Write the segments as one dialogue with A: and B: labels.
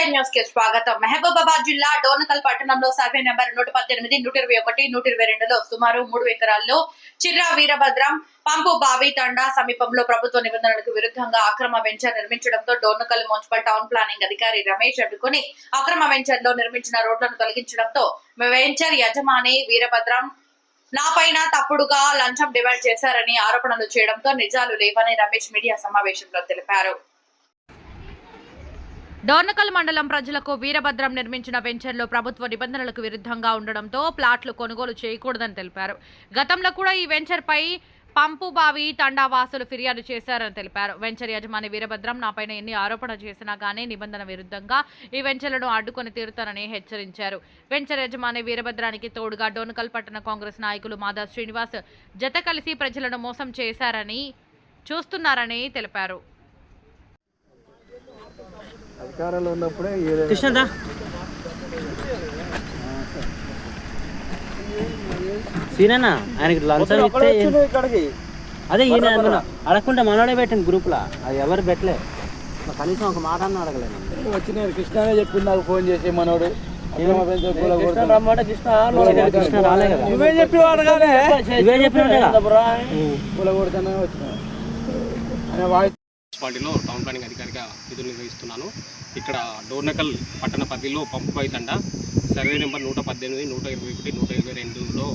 A: స్వాగతం. మహబూబాబాద్ జిల్లా డోనకల్ పట్టణంలో సర్వే నెంబర్ నూట పద్దెనిమిది నూట ఇరవై ఒకటి నూట ఇరవై రెండులో సుమారు మూడు ఎకరాల్లో చిర్రా వీరభద్రం పంపు బావి తండా సమీపంలో ప్రభుత్వ నిబంధనలకు విరుద్ధంగా అక్రమ వెంచర్ నిర్మించడంతో డోర్నకల్ మున్సిపల్ టౌన్ ప్లానింగ్ అధికారి రమేష్ అడ్డుకుని అక్రమ వెంచర్లో నిర్మించిన రోడ్లను తొలగించడంతో వెంచర్ యజమాని వీరభద్రం నా పైన తప్పుడుగా లంచం డిమాండ్ చేశారని ఆరోపణలు చేయడంతో నిజాలు లేవని రమేష్ మీడియా సమావేశంలో తెలిపారు. డోర్నకల్ మండలం ప్రజలకు వీరభద్రం నిర్మించిన వెంచర్లో ప్రభుత్వ నిబంధనలకు విరుద్ధంగా ఉండడంతో ప్లాట్లు కొనుగోలు చేయకూడదని తెలిపారు. గతంలో కూడా ఈ వెంచర్పై పంపుబావి తండా వాసులు ఫిర్యాదు చేశారని తెలిపారు. వెంచర్ యజమాని వీరభద్రం నాపైన ఎన్ని ఆరోపణ చేసినా గానీ నిబంధన విరుద్ధంగా ఈ వెంచర్లను అడ్డుకొని తీరుతానని హెచ్చరించారు. వెంచర్ యజమాని వీరభద్రానికి తోడుగా డోనకల్ పట్టణ కాంగ్రెస్ నాయకులు మాధవ్ శ్రీనివాస్ జత కలిసి ప్రజలను మోసం చేశారని చూస్తున్నారని తెలిపారు.
B: అధికారంలో ఉన్నప్పుడే
C: కృష్ణదా సీనన్న ఆయనకి లంచం ఇస్తే
B: ఇక్కడికి.
C: అదే ఈయన అడగకుండా మనోడే పెట్టింది గ్రూప్లో. అది ఎవరు పెట్టలే. కనీసం ఒక మాట అన్న అడగలేదు.
B: వచ్చినారు కృష్ణనే చెప్పింది నాకు ఫోన్ చేసి మనోడు. నువ్వే చెప్పి అడగాలి.
C: ఇవే చెప్పినట్టుగా
B: పూల కొడతానే వచ్చిన ఆయన వాయిస్
D: మున్సిపాలిటీలో టౌన్ ప్లానింగ్ అధికారిగా విధులు నిర్వహిస్తున్నాను. ఇక్కడ డోర్నకల్ పట్టణ పరిధిలో పంపుపై తండ సర్వే నెంబర్ నూట పద్దెనిమిది నూట ఇరవై ఒకటి నూట ఇరవై రెండులో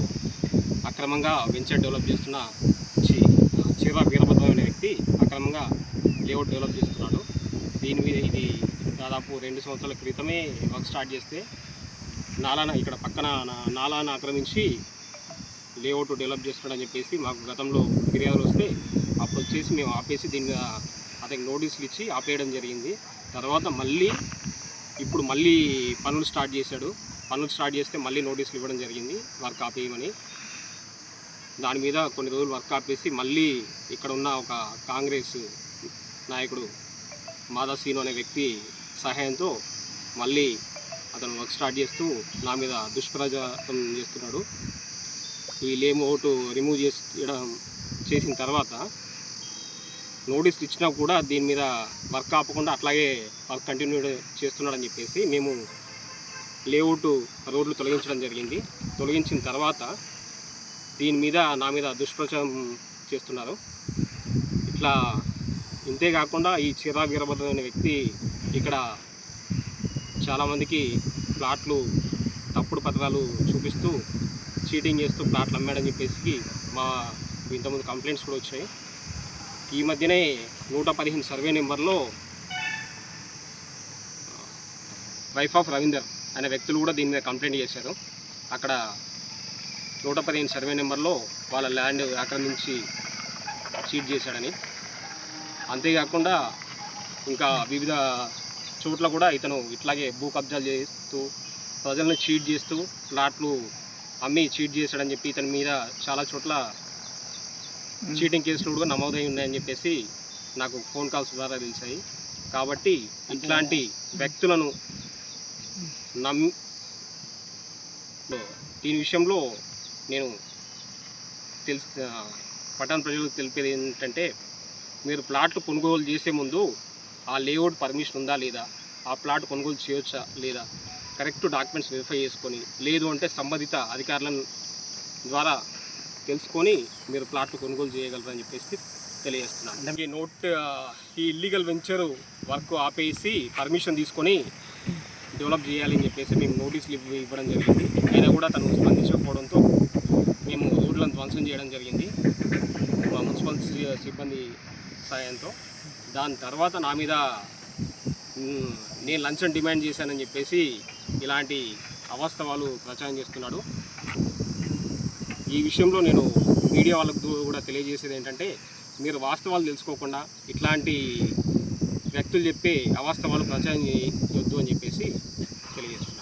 D: అక్రమంగా వెంచర్ డెవలప్ చేస్తున్న చి చీర వీరభద్రం అనే వ్యక్తి అక్రమంగా లేఅవుట్ డెవలప్ చేస్తున్నాడు. దీని మీద ఇది దాదాపు రెండు సంవత్సరాల క్రితమే వర్క్ స్టార్ట్ చేస్తే నాలాన ఇక్కడ పక్కన నాలాను ఆక్రమించి లేఅవుట్ డెవలప్ చేస్తున్నాడని చెప్పేసి మాకు గతంలో ఫిర్యాదులు వస్తే అప్పుడు వచ్చేసి మేము ఆపేసి దీని మీద అతనికి నోటీసులు ఇచ్చి ఆపేయడం జరిగింది. తర్వాత మళ్ళీ ఇప్పుడు మళ్ళీ పనులు స్టార్ట్ చేశాడు. పనులు స్టార్ట్ చేస్తే మళ్ళీ నోటీసులు ఇవ్వడం జరిగింది. వర్క్ ఆపేయమని. దాని మీద కొన్ని రోజులు వర్క్ ఆపేసి మళ్ళీ ఇక్కడ ఉన్న ఒక కాంగ్రెస్ నాయకుడు మాధవ్ అనే వ్యక్తి సహాయంతో మళ్ళీ అతను వర్క్ స్టార్ట్ చేస్తూ నా మీద దుష్ప్రచారం చేస్తున్నాడు. ఈ లేమ్ ఓటు రిమూవ్ చేసి చేసిన తర్వాత నోటీసులు ఇచ్చినా కూడా దీని మీద వర్క్ ఆపకుండా అట్లాగే వర్క్ కంటిన్యూ చేస్తున్నాడని చెప్పేసి మేము లేఅవుట్ రోడ్లు తొలగించడం జరిగింది. తొలగించిన తర్వాత దీని మీద నా మీద దుష్ప్రచారం చేస్తున్నారు. ఇట్లా ఇంతే కాకుండా ఈ చిరా వీరభద్రం అనే వ్యక్తి ఇక్కడ చాలామందికి ప్లాట్లు తప్పుడు పత్రాలు చూపిస్తూ చీటింగ్ చేస్తూ ప్లాట్లు అమ్మాడని చెప్పేసి మా ఇంతకుముందు కంప్లైంట్స్ కూడా వచ్చాయి ఈ మధ్యనే నూట పదిహేను సర్వే నెంబర్లో వైఫ్ ఆఫ్ రవీందర్ అనే వ్యక్తులు కూడా దీని మీద కంప్లైంట్ చేశారు. అక్కడ నూట పదిహేను సర్వే నెంబర్లో వాళ్ళ ల్యాండ్ ఆక్రమించి చీట్ చేశాడని. అంతేకాకుండా ఇంకా వివిధ చోట్ల కూడా ఇతను ఇట్లాగే భూ కబ్జాలు చేస్తూ ప్రజలను చీట్ చేస్తూ ప్లాట్లు అమ్మి చీట్ చేశాడని చెప్పి ఇతని మీద చాలా చోట్ల చీటింగ్ కేసులు కూడా నమోదై ఉన్నాయని చెప్పేసి నాకు ఫోన్ కాల్స్ ద్వారా తెలిసాయి. కాబట్టి ఇట్లాంటి వ్యక్తులను నమ్మి దీని విషయంలో నేను తెలుసు పట్టణ ప్రజలకు తెలిపేది ఏంటంటే మీరు ప్లాట్లు కొనుగోలు చేసే ముందు ఆ లేఅవుట్ పర్మిషన్ ఉందా లేదా? ఆ ప్లాట్ కొనుగోలు చేయొచ్చా లేదా? కరెక్ట్ డాక్యుమెంట్స్ వెరిఫై చేసుకొని లేదు అంటే సంబంధిత అధికారులను ద్వారా తెలుసుకొని మీరు ప్లాట్లు కొనుగోలు చేయగలరని చెప్పేసి తెలియజేస్తున్నాను. ఈ నోట్ ఈ ఇల్లీగల్ వెంచర్ వర్క్ ఆపేసి పర్మిషన్ తీసుకొని డెవలప్ చేయాలని చెప్పేసి మేము నోటీసులు ఇవ్వడం జరిగింది. అయినా కూడా తను స్పందించకపోవడంతో మేము రోడ్లను ధ్వంసం చేయడం జరిగింది. మా మున్సిపల్ సిబ్బంది సహాయంతో. దాని తర్వాత నా మీద నేను లంచం డిమాండ్ చేశానని చెప్పేసి ఇలాంటి అవాస్తవాలు ప్రచారం చేస్తున్నాడు. ఈ విషయంలో నేను మీడియా వాళ్ళకు కూడా తెలియజేసేది ఏంటంటే మీరు వాస్తవాలు తెలుసుకోకుండా ఇట్లాంటి వ్యక్తులు చెప్పే అవాస్తవాలు ప్రచారం చేయొద్దు అని చెప్పేసి తెలియజేస్తున్నాను.